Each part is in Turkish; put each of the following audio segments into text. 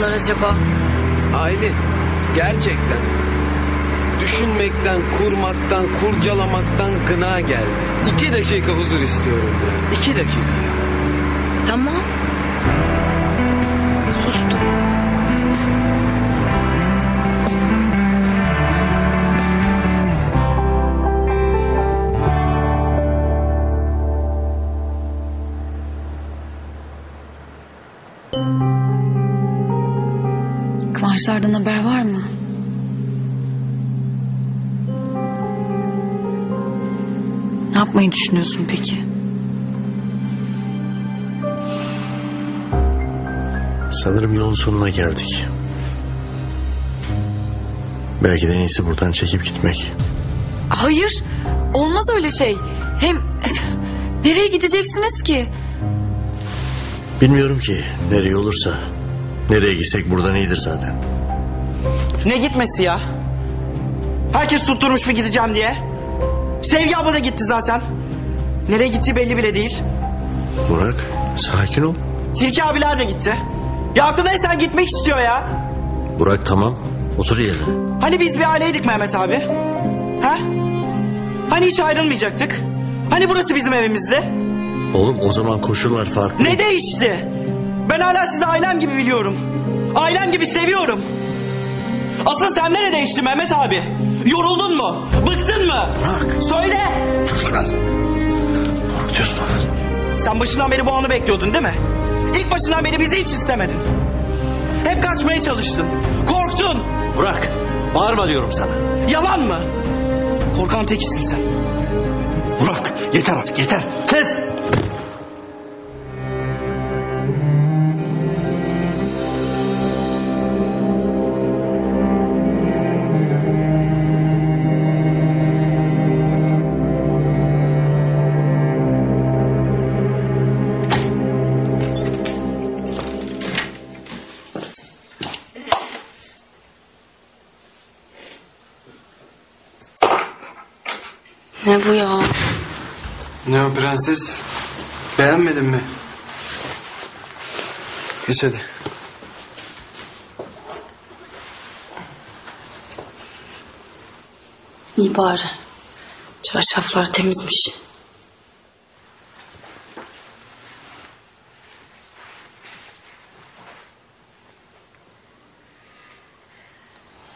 yaptılar acaba? Aylin gerçekten düşünmekten, kurmaktan, kurcalamaktan gına geldi. İki dakika huzur istiyorum ya. İki dakika. Tamam. Kıvançlardan haber var mı? Ne yapmayı düşünüyorsun peki? Sanırım yolun sonuna geldik. Belki de en iyisi buradan çekip gitmek. Hayır. Olmaz öyle şey. Hem nereye gideceksiniz ki? Bilmiyorum ki nereye olursa. Nereye gitsek buradan iyidir zaten. Ne gitmesi ya? Herkes tutturmuş bir gideceğim diye. Sevgi abla da gitti zaten. Nereye gittiği belli bile değil. Burak sakin ol. Tilki abiler de gitti. Ya aklına sen gitmek istiyor ya. Burak tamam otur yerine. Hani biz bir aileydik Mehmet abi? Ha? Hani hiç ayrılmayacaktık? Hani burası bizim evimizdi? Oğlum o zaman koşullar farklı. Ne değişti? Ben hala sizi ailem gibi biliyorum. Ailem gibi seviyorum. Asıl sen ne değişti Mehmet abi? Yoruldun mu? Bıktın mı? Bırak. Söyle. Çocuklar. Korkutuyorsun onu. Sen başından beri bu anı bekliyordun değil mi? İlk başından beri bizi hiç istemedin. Hep kaçmaya çalıştın. Korktun. Burak bağırma diyorum sana. Yalan mı? Korkan tekisin sen. Burak yeter artık yeter. Kes. Prenses? Beğenmedin mi? Geç hadi. İyi bari. Çarşaflar temizmiş.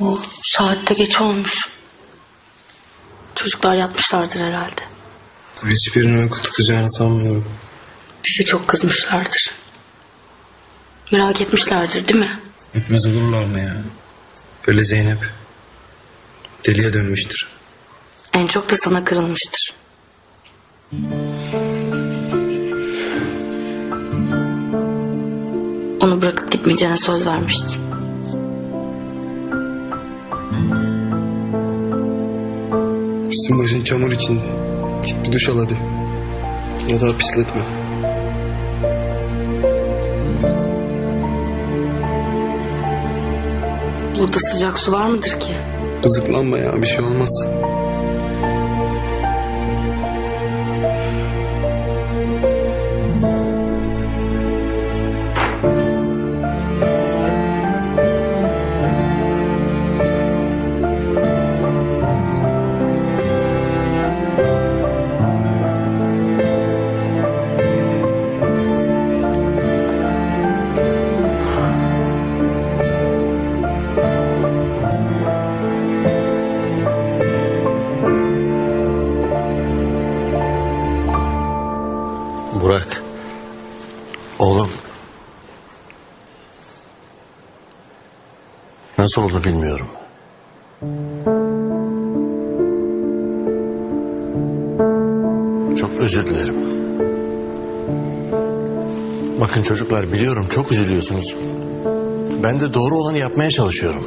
O saatte geç olmuş. Çocuklar yatmışlardır herhalde. Hiçbirini uyku tutacağını sanmıyorum. Bize çok kızmışlardır. Merak etmişlerdir değil mi? Etmez olurlar mı ya? Böyle Zeynep. Deliye dönmüştür. En çok da sana kırılmıştır. Onu bırakıp gitmeyeceğine söz vermiştin. Üstün başın çamur içinde. Git bir duş al hadi. Ya daha pisletme. Burada sıcak su var mıdır ki? Kızıklanma ya bir şey olmaz. Burak. Oğlum. Nasıl oldu bilmiyorum. Çok özür dilerim. Bakın çocuklar biliyorum çok üzülüyorsunuz. Ben de doğru olanı yapmaya çalışıyorum.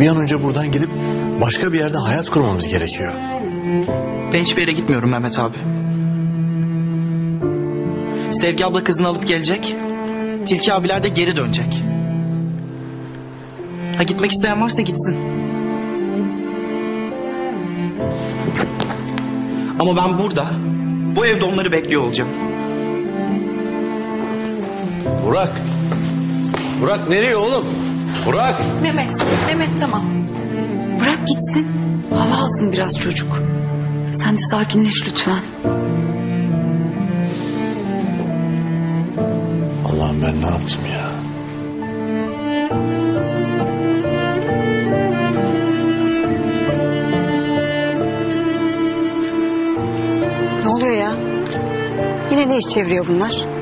Bir an önce buradan gidip başka bir yerde hayat kurmamız gerekiyor. Ben hiçbir yere gitmiyorum Mehmet abi. Sevgi abla kızını alıp gelecek. Tilki abiler de geri dönecek. Ha gitmek isteyen varsa gitsin. Ama ben burada, bu evde onları bekliyor olacağım. Burak. Burak nereye oğlum? Burak. Mehmet, Mehmet tamam. Bırak gitsin. Hava alsın biraz çocuk. Sen de sakinleş lütfen. Ben ne yaptım ya? Ne oluyor ya? Yine ne iş çeviriyor bunlar?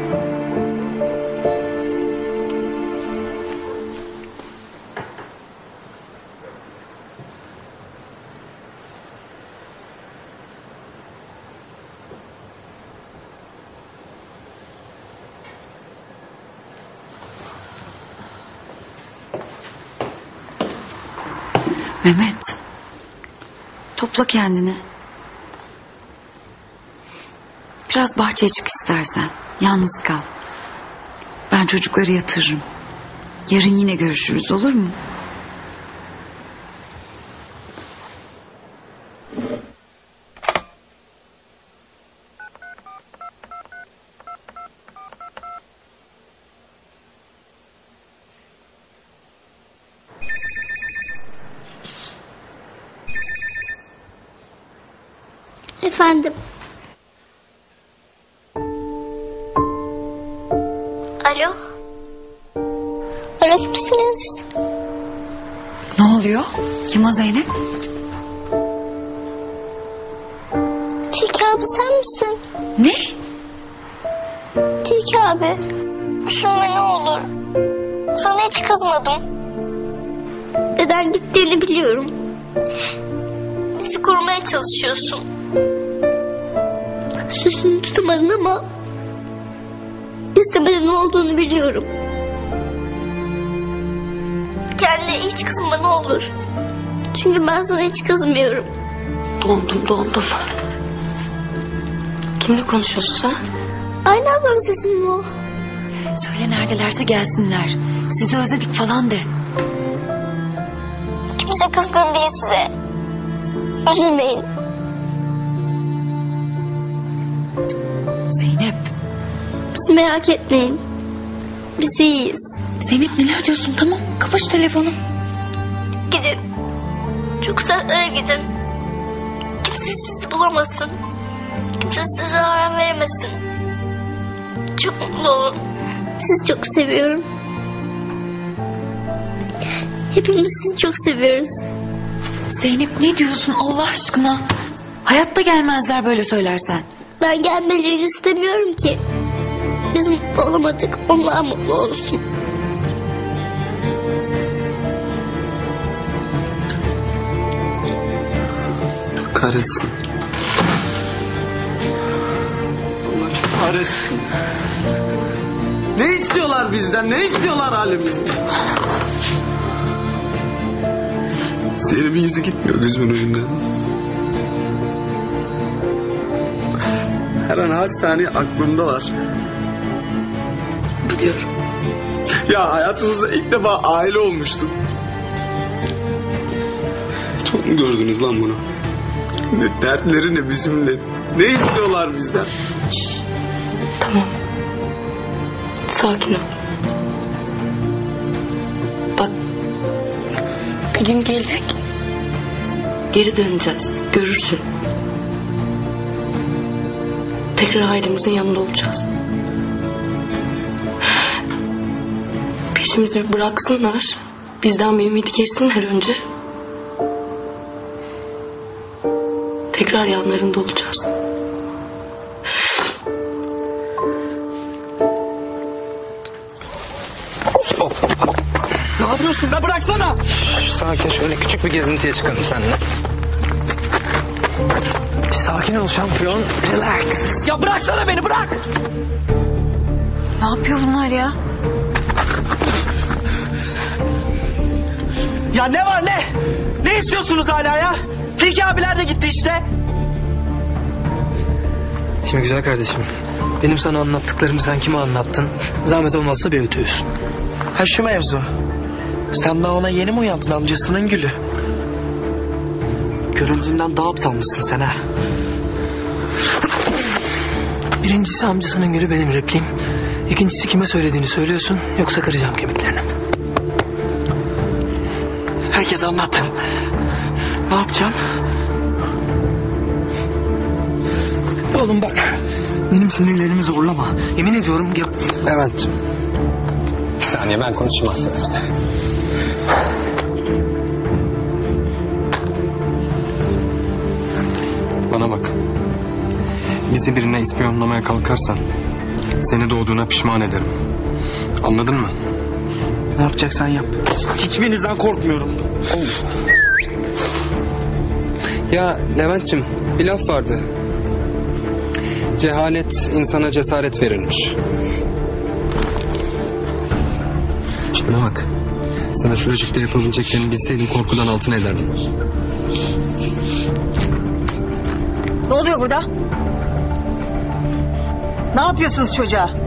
Mehmet. Topla kendini. Biraz bahçeye çık istersen. Yalnız kal. Ben çocukları yatırırım. Yarın yine görüşürüz olur mu? Efendim. Alo. Alo kimsiniz? Ne oluyor? Kim o Zeynep? Tilki abi sen misin? Ne? Tilki abi. Üzülme ne olur. Sana hiç kızmadım. Neden gittiğini biliyorum. Bizi korumaya çalışıyorsun. Sözünü tutamadın ama... ...istemeden olduğunu biliyorum. Kendine hiç kızma ne olur. Çünkü ben sana hiç kızmıyorum. Dondum dondum. Kimle konuşuyorsun sen? Aynı ablanın sesi mi o? Söyle neredelerse gelsinler. Sizi özledik falan de. Kimse kızgın değil size. Üzülmeyin. Siz merak etmeyin. Biz iyiyiz. Zeynep neler diyorsun tamam. Kapa şu telefonu. Gidin. Çok uzaklara gidin. Kimse sizi bulamasın. Kimse size zarar veremesin. Çok mutlu olun. Sizi çok seviyorum. Hepimiz sizi çok seviyoruz. Zeynep ne diyorsun Allah aşkına? Hayatta gelmezler böyle söylersen. Ben gelmelerini istemiyorum ki. Biz mutlu olamadık. Onlar mutlu olsun. Kahretsin. Allah kahretsin. Ne istiyorlar bizden? Ne istiyorlar halimizden? Zeynep'in yüzü gitmiyor gözümün önünden. Her an her saniye aklımdalar. Biliyorum. Ya hayatımızda ilk defa aile olmuştum. Çok mu gördünüz lan bunu? Ne dertleri ne bizimle? Ne istiyorlar bizden? Tamam. Sakin ol. Bak. Bir gün gelecek. Geri döneceğiz. Görürsün. Tekrar ailemizin yanında olacağız. Peşimizi bıraksınlar. Bizden bir ümidi kessinler önce. Tekrar yanlarında olacağız. Ne yapıyorsun be bıraksana. Sakin şöyle küçük bir gezintiye çıkalım seninle. Sakin ol şampiyon. Relax. Ya bıraksana beni bırak. Ne yapıyor bunlar ya? Ya ne var ne? Ne istiyorsunuz hala ya? Tilki abiler de gitti işte. Şimdi güzel kardeşim. Benim sana anlattıklarımı sen kime anlattın? Zahmet olmazsa bir ötüyorsun. Ha şu mevzu. Sen daha ona yeni mi uyandın amcasının gülü? Göründüğünden daha aptal mısın sen ha? Birincisi amcasının gülü benim repliğim. İkincisi kime söylediğini söylüyorsun yoksa kıracağım kemiklerini. Herkese anlattım. Ne yapacağım? Oğlum bak. Benim sinirlerimi zorlama. Yemin ediyorum ya... Levent. Bir saniye ben konuşayım arkadaşlar. Bana bak. Bizi birine ispiyonlamaya kalkarsan seni doğduğuna pişman ederim. Anladın mı? Ne yapacaksan yap. Hiçbirinizden korkmuyorum. Ya Levent'ciğim bir laf vardı. Cehalet insana cesaret verirmiş. Bana bak. Sana şuracıkta yapabileceklerini bilseydin korkudan altın ederdin. Ne oluyor burada? Ne yapıyorsunuz çocuğa?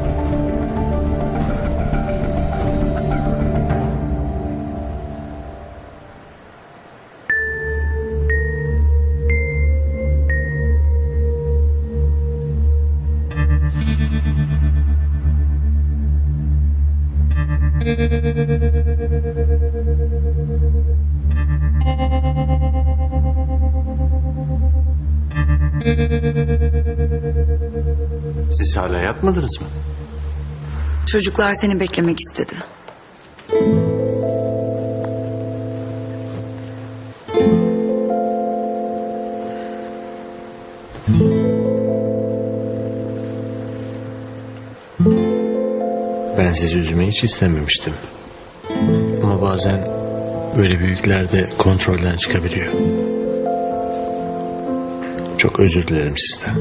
Siz hala yatmadınız mı? Çocuklar seni beklemek istedi. Ben sizi üzmeyi hiç istememiştim. Ama bazen böyle büyükler de kontrolden çıkabiliyor. Çok özür dilerim sizden.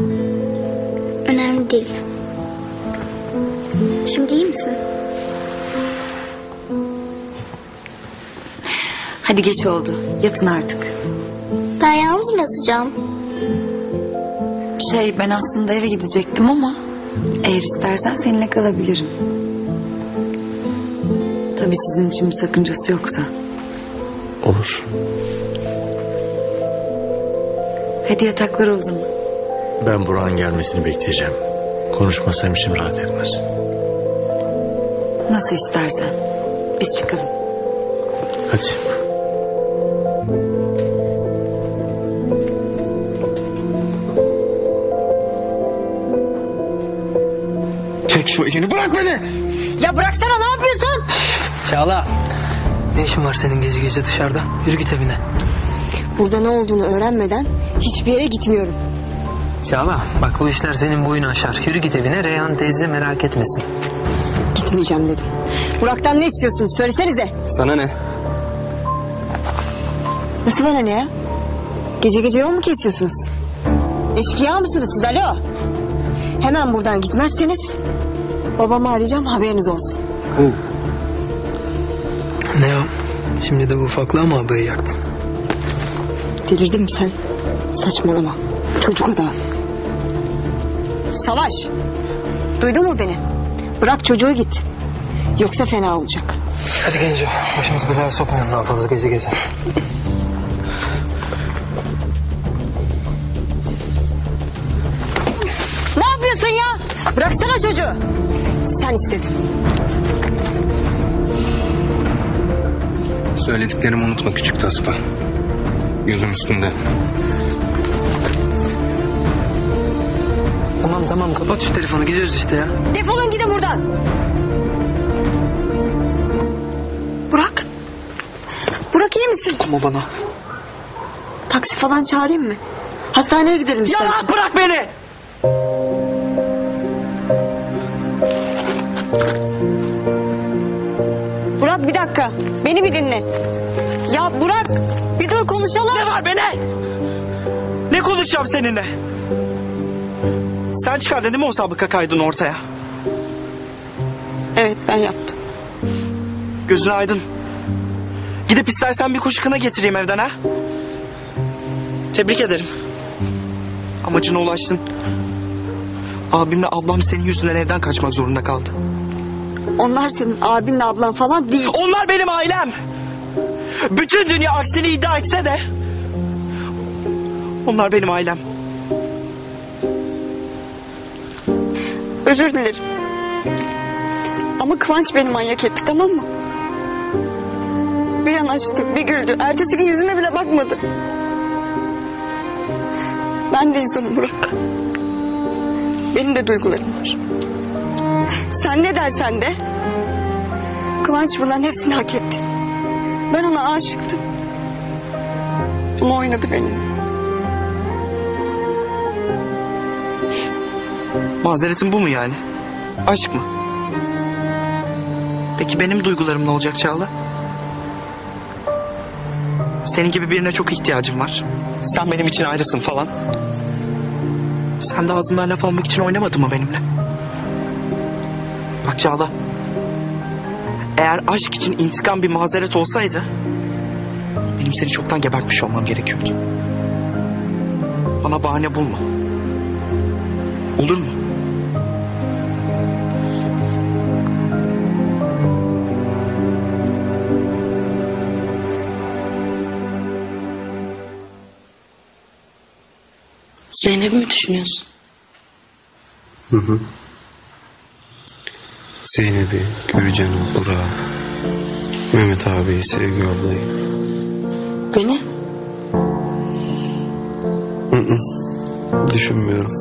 Önemli değil. Şimdi iyi misin? Hadi geç oldu. Yatın artık. Ben yalnız mı yatacağım? Şey ben aslında eve gidecektim ama eğer istersen seninle kalabilirim. Tabii sizin için bir sakıncası yoksa. Olur. Hadi yataklara o zaman. Ben Burak'ın gelmesini bekleyeceğim. Konuşmasam içim rahat etmez. Nasıl istersen. Biz çıkalım. Hadi. Çek şu elini bırak beni. Ya bıraksana ne yapıyorsun? Çağla. Ne işin var senin gece gece dışarıda? Yürü git evine. Burada ne olduğunu öğrenmeden hiçbir yere gitmiyorum. Çağla bak bu işler senin boyunu aşar. Yürü git evine Reyhan teyze merak etmesin. Gitmeyeceğim dedim. Burak'tan ne istiyorsunuz söylesenize. Sana ne? Nasıl bana ne ya? Gece gece yol mu kesiyorsunuz? Eşkıya mısınız siz alo? Hemen buradan gitmezseniz babamı arayacağım haberiniz olsun. Ne o? Şimdi de bu ufaklığa mı abayı yaktın? Delirdin mi sen? Saçmalama. Çocuk adam. Savaş. Duydun mu beni? Bırak çocuğu git. Yoksa fena olacak. Hadi Genco başımızı belaya sokmayalım ne yapalım gece gece. Ne yapıyorsun ya? Bıraksana çocuğu. Sen istedin. Söylediklerimi unutma küçük taspa. Gözüm üstünde. Tamam kapat şu telefonu gidiyoruz işte ya. Defolun gidin buradan. Burak. Burak iyi misin? Ama bana. Taksi falan çağırayım mı? Hastaneye gidelim Ya istersen. rahat bırak beni. Burak bir dakika. Beni bir dinle. Ya Burak bir dur konuşalım. Ne var be ne? Ne konuşacağım seninle? Sen çıkardın değil mi o sabıka kaydını ortaya? Evet ben yaptım. Gözün aydın. Gidip istersen bir kuş kına getireyim evden ha? Tebrik ederim. Amacına ulaştın. Abimle ablam senin yüzünden evden kaçmak zorunda kaldı. Onlar senin abinle ablan falan değil. Onlar benim ailem. Bütün dünya aksini iddia etse de... Onlar benim ailem. Özür dilerim. Ama Kıvanç beni manyak etti tamam mı? Bir yanaştı, bir güldü. Ertesi gün yüzüme bile bakmadı. Ben de insanım Burak. Benim de duygularım var. Sen ne dersen de... Kıvanç bunların hepsini hak etti. Ben ona aşıktım. Ama oynadı benimle. Mazeretin bu mu yani? Aşk mı? Peki benim duygularım ne olacak Çağla? Senin gibi birine çok ihtiyacım var. Sen benim için ayrısın falan. Sen de ağzımdan laf almak için oynamadın mı benimle? Bak Çağla. Eğer aşk için intikam bir mazeret olsaydı... ...benim seni çoktan gebertmiş olmam gerekiyordu. Bana bahane bulma. Olur mu? Zeynep'i mi düşünüyorsun? Zeynep'i, Gürcan'ı, Burak'ı, Mehmet abi, Sevgi ablayı. Beni? Düşünmüyorum.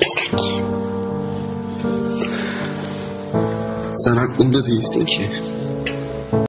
Pislik. Sen aklımda değilsin ki.